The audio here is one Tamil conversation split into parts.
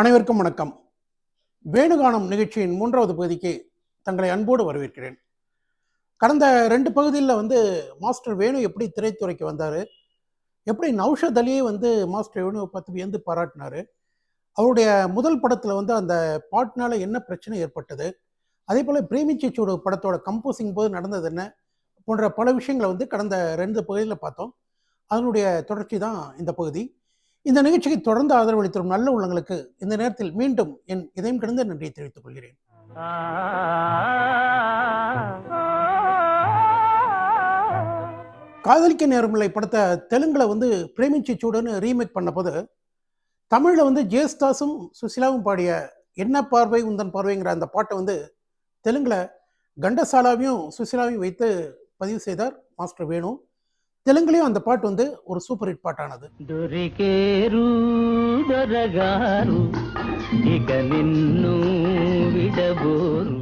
அனைவருக்கும் வணக்கம். வேணுகானம் நிகழ்ச்சியின் மூன்றாவது பகுதிக்கு தங்களை அன்போடு வரவேற்கிறேன். கடந்த ரெண்டு பகுதியில் வந்து மாஸ்டர் வேணு எப்படி திரைத்துறைக்கு வந்தார் எப்படி நௌஷத் அலியே வந்து மாஸ்டர் வேணுவை பார்த்து வியந்து பாராட்டினார் அவருடைய முதல் படத்தில் வந்து அந்த பாட்டினால் என்ன பிரச்சனை ஏற்பட்டது அதே போல் பிரேமிச்சிச்சூடு படத்தோட கம்போசிங் போது நடந்தது என்ன போன்ற பல விஷயங்களை வந்து கடந்த ரெண்டு பகுதியில் பார்த்தோம். அதனுடைய தொடர்ச்சி தான் இந்த பகுதி. இந்த நிகழ்ச்சிக்கு தொடர்ந்து ஆதரவளித்து வரும் நல்ல உள்ளங்களுக்கு இந்த நேரத்தில் மீண்டும் என் இதயம் கிடந்த நன்றியை தெரிவித்துக் கொள்கிறேன். காதலிக்க நேரமில்லை. படத்தை தெலுங்குல வந்து பிரேமிச்சி சூடுன்னு ரீமேக் பண்ண போது தமிழில் வந்து ஜேஸ்தாஸும் சுசிலாவும் பாடிய என்ன பார்வை உந்தன் பார்வைங்கிற அந்த பாட்டை வந்து தெலுங்குல கண்டசாலாவையும் சுசிலாவையும் வைத்து பதிவு செய்தார் மாஸ்டர் வேணு. தெலுங்குலேயும் அந்த பாட்டு வந்து ஒரு சூப்பர் ஹிட் பாட்டானது.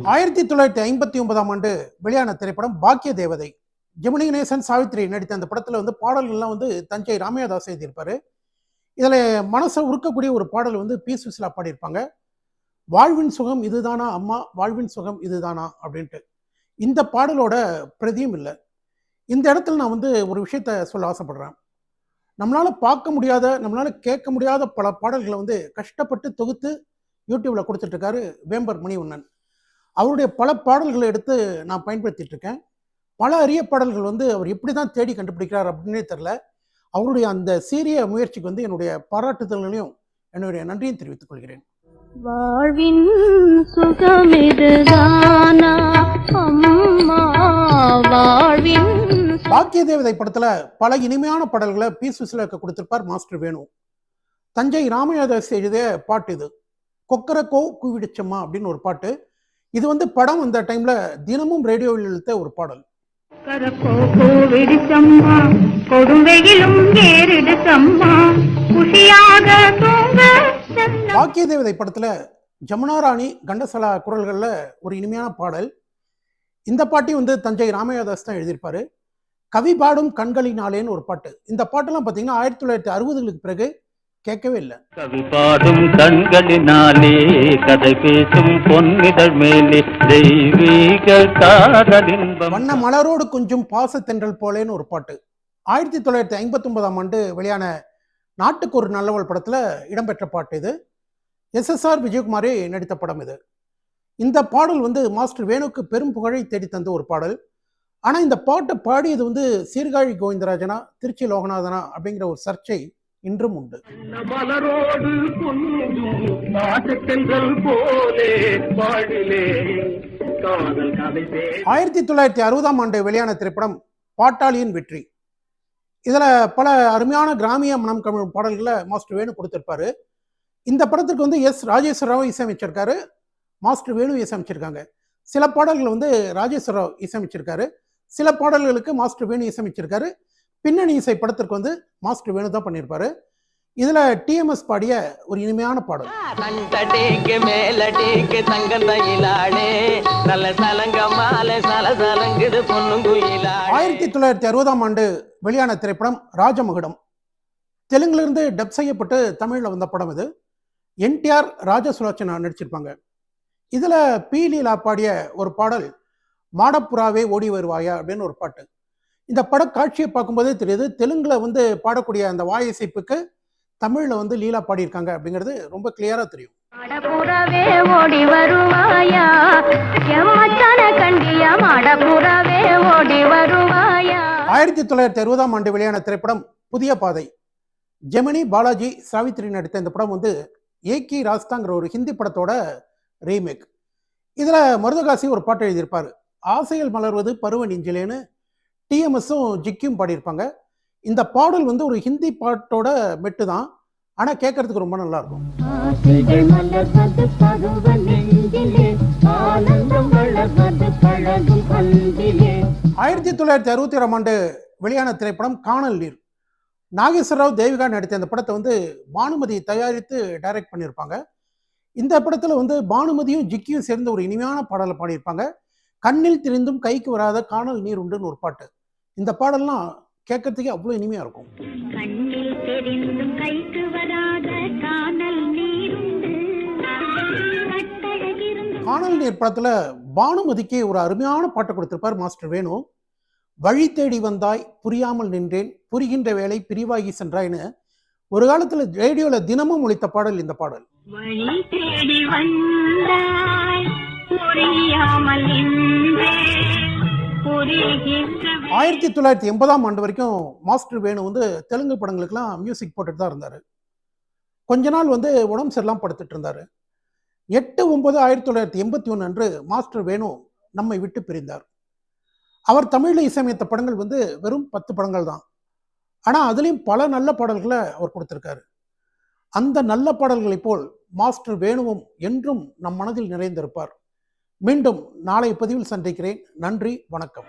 ஆயிரத்தி தொள்ளாயிரத்தி ஐம்பத்தி ஒன்பதாம் ஆண்டு வெளியான திரைப்படம் பாக்கிய தேவதை. ஜெமினி கணேசன் சாவித்ரி நடித்த அந்த படத்துல வந்து பாடல்கள்லாம் வந்து தஞ்சை ராமையாதாஸ் எழுதியிருப்பார். இதுல மனசை உருக்கக்கூடிய ஒரு பாடல் வந்து பி சுசிலா பாடியிருப்பாங்க. வாழ்வின் சுகம் இதுதானா அம்மா? வாழ்வின் சுகம் இதுதானா? அப்படின்ட்டு. இந்த பாடலோட பிரதியும் இல்லை. இந்த இடத்துல நான் வந்து ஒரு விஷயத்த சொல்ல ஆசைப்படுறேன். நம்மளால பார்க்க முடியாத நம்மளால கேட்க முடியாத பல பாடல்களை வந்து கஷ்டப்பட்டு தொகுத்து யூடியூப்ல கொடுத்துட்ருக்காரு வேம்பர் மணிவண்ணன் அவருடைய பல பாடல்களை எடுத்து நான் பயன்படுத்திட்டு இருக்கேன் பல அரிய பாடல்கள் வந்து அவர் எப்படி தான் தேடி கண்டுபிடிக்கிறார் அப்படின்னே தெரில அவருடைய அந்த சீரிய முயற்சிக்கு வந்து என்னுடைய பாராட்டுதல்களையும் என்னுடைய நன்றியும் தெரிவித்துக் கொள்கிறேன். வாழ்வின் சுகமிதுதானா அம்மா? பாக்கிய தேவதை படத்துல பல இனிமையான பாடல்களை பி சுசிலாக்கு கொடுத்திருப்பார் மாஸ்டர் வேணு. தஞ்சை ராமயாதாஸ் எழுதிய பாட்டு இது. கொக்கரக்கோ கூவிடுச்சம்மா அப்படின்னு ஒரு பாட்டு. இது வந்து படம் அந்த டைம்ல தினமும் ரேடியோவில் இழுத்த ஒரு பாடல். பாக்கிய தேவதை படத்துல ஜமுனா ராணி கண்டசலா குரல்கள்ல ஒரு இனிமையான பாடல். இந்த பாட்டையும் வந்து தஞ்சை ராமயாதாஸ் தான் எழுதியிருப்பாரு. கவி பாடும் கண்களினாலேன்னு ஒரு பாட்டு. இந்த பாட்டெல்லாம் பார்த்தீங்கன்னா ஆயிரத்தி தொள்ளாயிரத்தி அறுபதுகளுக்கு பிறகு கேட்கவே இல்லை. கவி பாடும் கண்களினாலே கதை பேசும் பொன்னிதழ் மேலே தெய்வீக வண்ண மலரோடு கொஞ்சம் பாசத்தென்றல் போலேன்னு ஒரு பாட்டு. ஆயிரத்தி தொள்ளாயிரத்தி ஐம்பத்தி ஒன்பதாம் ஆண்டு வெளியான நாட்டுக்கு ஒரு நல்லவள் படத்துல இடம்பெற்ற பாட்டு இது. எஸ்எஸ்ஆர் விஜயகுமாரே நடித்த படம் இது. இந்த பாடல் வந்து மாஸ்டர் வேணுக்கு பெரும் புகழை தேடி தந்த ஒரு பாடல். ஆனா இந்த பாட்டை பாடியது வந்து சீர்காழி கோவிந்தராஜனா திருச்சி லோகநாதனா அப்படிங்கிற ஒரு சர்ச்சை இன்றும் உண்டு. மலரோடு ஆயிரத்தி தொள்ளாயிரத்தி அறுபதாம் ஆண்டு வெளியான திரைப்படம் பாட்டாளியின் வெற்றி. இதில் பல அருமையான கிராமிய மனம் கமிழும் பாடல்களை மாஸ்டர் வேணு கொடுத்திருப்பாரு. இந்த படத்துக்கு வந்து எஸ் ராஜேஸ்வர ராவ் இசையமைச்சிருக்காரு. மாஸ்டர் வேணு இசையமைச்சிருக்காங்க. சில பாடல்கள் வந்து ராஜேஸ்வர ராவ் இசையமைச்சிருக்காரு. சில பாடல்களுக்கு மாஸ்டர் வேணு இசையமைச்சிருக்காரு. பின்னணி இசை படத்திற்கு வந்து மாஸ்டர் வேணு தான் பண்ணியிருப்பாரு. இதில் டிஎம்எஸ் பாடிய ஒரு இனிமையான பாடல். ஆயிரத்தி தொள்ளாயிரத்தி அறுபதாம் ஆண்டு வெளியான திரைப்படம் ராஜமகுடம். தெலுங்கிலிருந்து டப் செய்யப்பட்டு தமிழில் வந்த படம் இது. என்டிஆர் ராஜசுலோச்சனா நடிச்சிருப்பாங்க. இதில் பி லீலா பாடிய ஒரு பாடல் மாடப்புறாவே ஓடி வருவாயா அப்படின்னு ஒரு பாட்டு. இந்த பட காட்சியை பார்க்கும்போதே தெரியுது தெலுங்குல வந்து பாடக்கூடிய அந்த வாய் இசைப்புக்கு தமிழில் வந்து லீலா பாடியிருக்காங்க அப்படிங்கிறது ரொம்ப கிளியராக தெரியும். மாடப்புறவே ஓடி வருவாயா? எம்மச்சான கண்டியா? மாடப்புறவே ஓடி வருவாயா? ஆயிரத்தி தொள்ளாயிரத்தி அறுபதாம் ஆண்டு வெளியான திரைப்படம் புதிய பாதை. ஜெமினி பாலாஜி சாவித்ரி நடித்த இந்த படம் வந்து ஏகி ராஸ்தாங்கிற ஒரு ஹிந்தி படத்தோட ரீமேக் இதில் மருதகாசி ஒரு பாட்டு எழுதியிருப்பார். ஆசைகள் மலர்வது பருவ நெஞ்சிலேன்னு டிஎம்எஸும் ஜிக்கியும் பாடியிருப்பாங்க. இந்த பாடல் வந்து ஒரு ஹிந்தி பாட்டோட மெட்டு தான். ஆனால் கேட்கறதுக்கு ரொம்ப நல்லா இருக்கும் ஆயிரத்தி தொள்ளாயிரத்தி அறுபத்தி ஏழாம் ஆண்டு வெளியான திரைப்படம் காணல் நீர். நாகேஸ்வரராவ் தேவிகா நடித்த இந்த படத்தை வந்து பானுமதி தயாரித்து டைரக்ட் பண்ணியிருப்பாங்க. இந்த படத்தில் வந்து பானுமதியும் ஜிக்கியும் சேர்ந்து ஒரு இனிமையான பாடலை பாடியிருப்பாங்க. கண்ணில் திரிந்தும் கைக்கு வராத காணல் நீர் உண்டுன்னு ஒரு பாட்டு. இந்த பாடல்லாம் கேட்கறதுக்கே அவ்வளோ இனிமையாக இருக்கும். கண்ணில் தெரிந்தும் கைக்கு வராத காணல் நீருண்டு காணல் நீர் படத்துல பானுமதிக்கு ஒரு அருமையான பாட்டை கொடுத்திருப்பார் மாஸ்டர் வேணு. வழி தேடி வந்தாய் புரியாமல் நின்றேன் புரிகின்ற வேலை பிரிவாகி சென்றாய்னு ஒரு காலத்துல ரேடியோல தினமும் ஒலித்த பாடல் இந்த பாடல். வழி தேடி வந்தாய் ஆயிரத்தி தொள்ளாயிரத்தி எண்பதாம் ஆண்டு வரைக்கும் மாஸ்டர் வேணு வந்து தெலுங்கு படங்களுக்கெல்லாம் மியூசிக் போட்டுட்டு தான் இருந்தார். கொஞ்ச நாள் வந்து உடம்பு சரியில்லாம படுத்துட்டு இருந்தார். எட்டு ஒன்பது ஆயிரத்தி தொள்ளாயிரத்தி எண்பத்தி ஒன்று அன்று மாஸ்டர் வேணு நம்மை விட்டு பிரிந்தார். அவர் தமிழில் இசையமைத்த படங்கள் வந்து வெறும் பத்து படங்கள் தான். ஆனால் அதுலேயும் பல நல்ல பாடல்களை அவர் கொடுத்துருக்காரு. அந்த நல்ல பாடல்களைப் போல் மாஸ்டர் வேணுவும் என்றும் நம் மனதில் நிறைந்திருப்பார். மீண்டும் நாளைய பதிவில் சந்திக்கிறேன். நன்றி வணக்கம்.